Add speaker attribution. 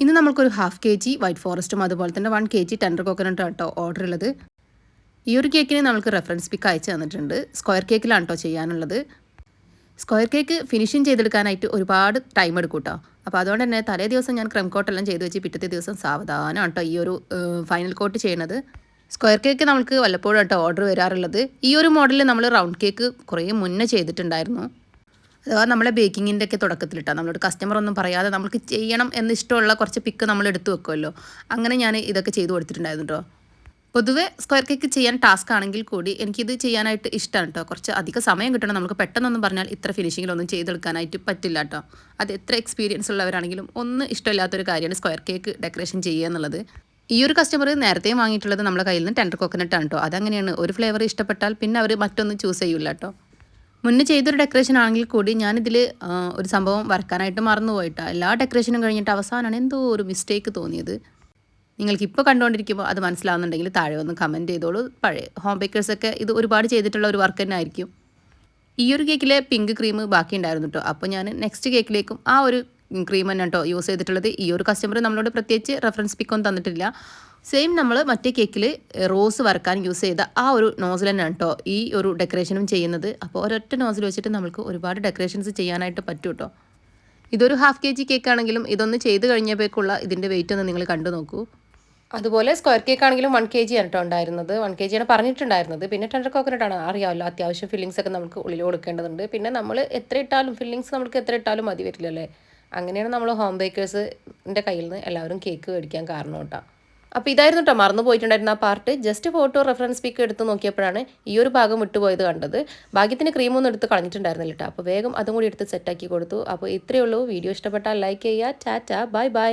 Speaker 1: ഇന്ന് നമ്മൾക്കൊരു half K G white ഫോറസ്റ്റും അതുപോലെ തന്നെ one K G tender coconut കേട്ടോ ഓർഡർ ഉള്ളത് ഈ ഒരു കേക്കിന് നമുക്ക് റെഫറൻസ് പിക്ക് അയച്ചു തന്നിട്ടുണ്ട്. സ്ക്വയർ കേക്കിലാണ് കേട്ടോ ചെയ്യാനുള്ളത്. സ്ക്വയർ കേക്ക് ഫിനിഷിങ് ചെയ്തെടുക്കാനായിട്ട് ഒരുപാട് ടൈം എടുക്കും കേട്ടോ അപ്പോൾ അതുകൊണ്ട് തന്നെ തലേ ദിവസം ഞാൻ ക്രം കോട്ടെല്ലാം ചെയ്ത് വെച്ച് പിറ്റത്തെ ദിവസം സാവധാനം കേട്ടോ ഈ ഒരു ഫൈനൽ കോട്ട് ചെയ്യണത്. സ്ക്വയർ കേക്ക് നമുക്ക് വല്ലപ്പോഴും കേട്ടോ ഓർഡർ വരാറുള്ളത്. ഈ ഒരു മോഡലിൽ നമ്മൾ റൗണ്ട് കേക്ക് കുറേ മുന്നേ ചെയ്തിട്ടുണ്ടായിരുന്നു. അഥവാ നമ്മളെ ബേക്കിങ്ങിന്റെ ഒക്കെ തുടക്കത്തിലിട്ടാണ് നമ്മളോട് കസ്റ്റമർ ഒന്നും പറയാതെ നമുക്ക് ചെയ്യണം എന്ന് ഇഷ്ടമുള്ള കുറച്ച് പിക്ക് നമ്മൾ എടുത്തു വെക്കുമല്ലോ അങ്ങനെ ഞാൻ ഇതൊക്കെ ചെയ്തു കൊടുത്തിട്ടുണ്ടായിരുന്നു കേട്ടോ പൊതുവെ സ്ക്വയർ കേക്ക് ചെയ്യാൻ ടാസ്ക് ആണെങ്കിൽ കൂടി എനിക്കിത് ചെയ്യാനായിട്ട് ഇഷ്ടമാണ് കേട്ടോ കുറച്ച് അധികം സമയം കിട്ടണം. നമുക്ക് പെട്ടെന്നൊന്നും പറഞ്ഞാൽ ഇത്ര ഫിനിഷിങ്ങിലൊന്നും ചെയ്തെടുക്കാനായിട്ട് പറ്റില്ല കേട്ടോ അത് എത്ര എക്സ്പീരിയൻസ് ഉള്ളവരാണെങ്കിലും ഒന്ന് ഇഷ്ടമില്ലാത്തൊരു കാര്യമാണ് സ്ക്വയർ കേക്ക് ഡെക്കറേഷൻ ചെയ്യുക എന്നുള്ളത്. ഈ ഒരു കസ്റ്റമർ നേരത്തെയും വാങ്ങിയിട്ടുള്ളത് നമ്മുടെ കയ്യിൽ നിന്ന് ടെൻഡർ കോക്കനട്ടാണ് കേട്ടോ അതങ്ങനെയാണ്. ഒരു ഫ്ലേവർ ഇഷ്ടപ്പെട്ടാൽ പിന്നെ അവർ മറ്റൊന്നും ചൂസ് ചെയ്യില്ല കേട്ടോ മുന്നേ ചെയ്തൊരു ഡെക്കറേഷൻ ആണെങ്കിൽ കൂടി ഞാനിതിൽ ഒരു സംഭവം വരക്കാനായിട്ട് മറന്നുപോയിട്ടാണ് എല്ലാ ഡെക്കറേഷനും കഴിഞ്ഞിട്ട് അവസാനമാണ് എന്തോ ഒരു മിസ്റ്റേക്ക് തോന്നിയത്. നിങ്ങൾക്ക് ഇപ്പോൾ കണ്ടുകൊണ്ടിരിക്കുമ്പോൾ അത് മനസ്സിലാവുന്നുണ്ടെങ്കിൽ താഴെ ഒന്ന് കമന്റ് ചെയ്തോളൂ. പഴയ ഹോം ബേക്കേഴ്സൊക്കെ ഇത് ഒരുപാട് ചെയ്തിട്ടുള്ള ഒരു വർക്ക് തന്നെ ആയിരിക്കും ഈ ഒരു കേക്കിലെ പിങ്ക് ക്രീം ബാക്കി ഉണ്ടായിരുന്നു കേട്ടോ അപ്പോൾ ഞാൻ നെക്സ്റ്റ് കേക്കിലേക്കും ആ ഒരു ക്രീം തന്നെ കേട്ടോ യൂസ് ചെയ്തിട്ടുള്ളത്. ഈ ഒരു കസ്റ്റമർ നമ്മളോട് പ്രത്യേകിച്ച് റെഫറൻസ് പിക്കൊന്നും തന്നിട്ടില്ല. സെയിം നമ്മൾ മറ്റേ കേക്കിൽ റോസ് വറക്കാൻ യൂസ് ചെയ്ത ആ ഒരു നോസിൽ തന്നെയാണ് കേട്ടോ ഈ ഒരു ഡെക്കറേഷനും ചെയ്യുന്നത്. അപ്പോൾ ഒരൊറ്റ നോസിൽ വെച്ചിട്ട് നമുക്ക് ഒരുപാട് ഡെക്കറേഷൻസ് ചെയ്യാനായിട്ട് പറ്റും കേട്ടോ ഇതൊരു ഹാഫ് കെ ജി കേക്ക് ആണെങ്കിലും ഇതൊന്ന് ചെയ്ത് കഴിഞ്ഞപ്പോഴേക്കുള്ള ഇതിന്റെ വെയിറ്റ് ഒന്ന് നിങ്ങൾ കണ്ടു നോക്കൂ. അതുപോലെ സ്ക്വയർ കേക്ക് ആണെങ്കിലും വൺ കെ ജി ആണ് കേട്ടോ ഉണ്ടായിരുന്നത്. വൺ കെ ജിയാണ് പറഞ്ഞിട്ടുണ്ടായിരുന്നത്. പിന്നെ ടെൻഡർ കോക്കനട്ട് ആണ് അറിയാമല്ലോ അത്യാവശ്യം ഫില്ലിങ്സ് ഒക്കെ നമുക്ക് ഉള്ളിൽ കൊടുക്കേണ്ടതുണ്ട്. പിന്നെ നമ്മൾ എത്ര ഇട്ടാലും ഫില്ലിങ്സ് നമുക്ക് എത്ര ഇട്ടാലും മതി വരില്ലല്ലേ? അങ്ങനെയാണ് നമ്മൾ ഹോം ബേക്കേഴ്സിന്റെ കയ്യിൽ നിന്ന് എല്ലാവരും കേക്ക് മേടിക്കാൻ കാരണം കേട്ടോ അപ്പോൾ ഇതായിരുന്നു കേട്ടോ മറന്നു പോയിട്ടുണ്ടായിരുന്ന ആ part. Just photo reference pic എടുത്ത് നോക്കിയപ്പോഴാണ് ഈ ഒരു ഭാഗം വിട്ടുപോയത് കണ്ടത്. ഭാഗ്യത്തിന് ക്രീമൊന്നും എടുത്ത് കളഞ്ഞിട്ടുണ്ടായിരുന്നില്ല കേട്ടോ അപ്പോൾ വേഗം അതും കൂടി എടുത്ത് സെറ്റാക്കി കൊടുത്തു. അപ്പോൾ ഇത്രയേ ഉള്ളൂ. വീഡിയോ ഇഷ്ടപ്പെട്ടാൽ ലൈക്ക് ചെയ്യുക. ടാറ്റ. Bye bye.